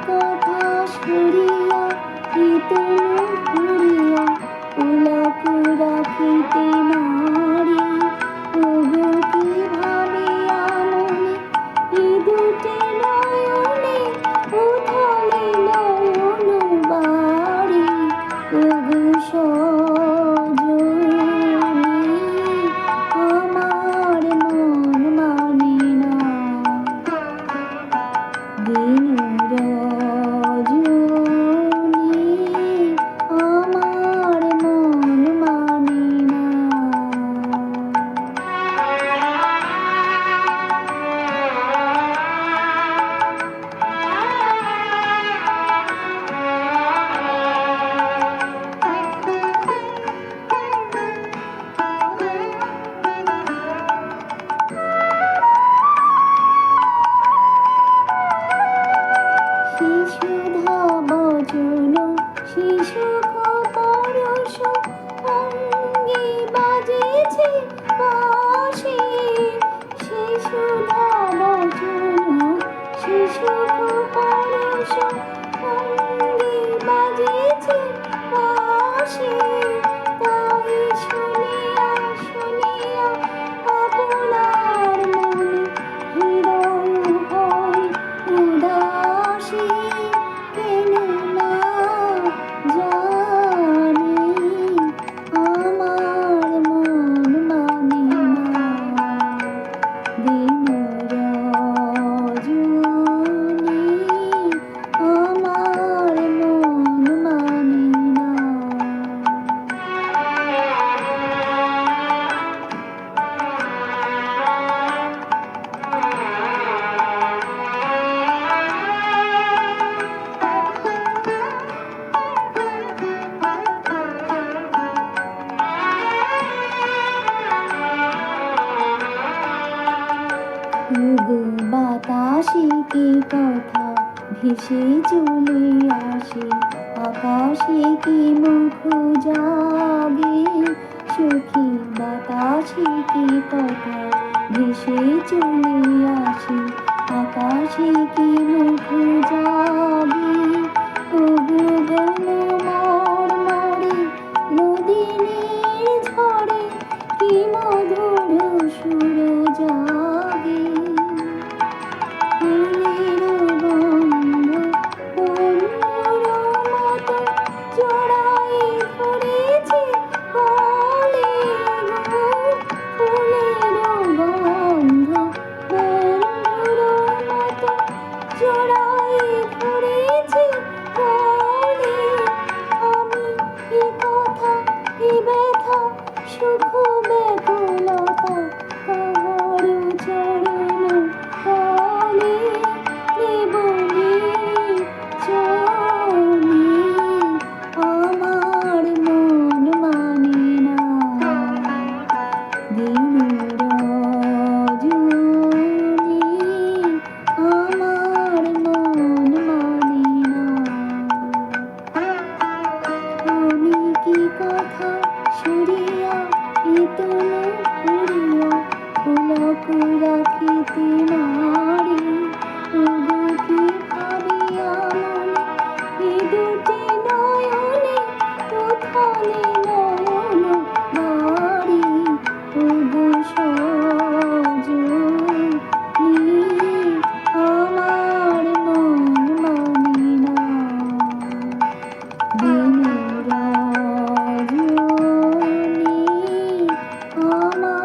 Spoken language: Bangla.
কথা সরিয়া বাতাসে কি কথা? ভেসে চলে আসে। আকাশে কি মুখ জাগে? সুখী, বাতাসে কি কথা? ভেসে চলে আসে। আকাশে কি মুখ জাগে? Bye. ছুড়িয়া ইতনে পুরিয়া ফুল পুরা খেতে ま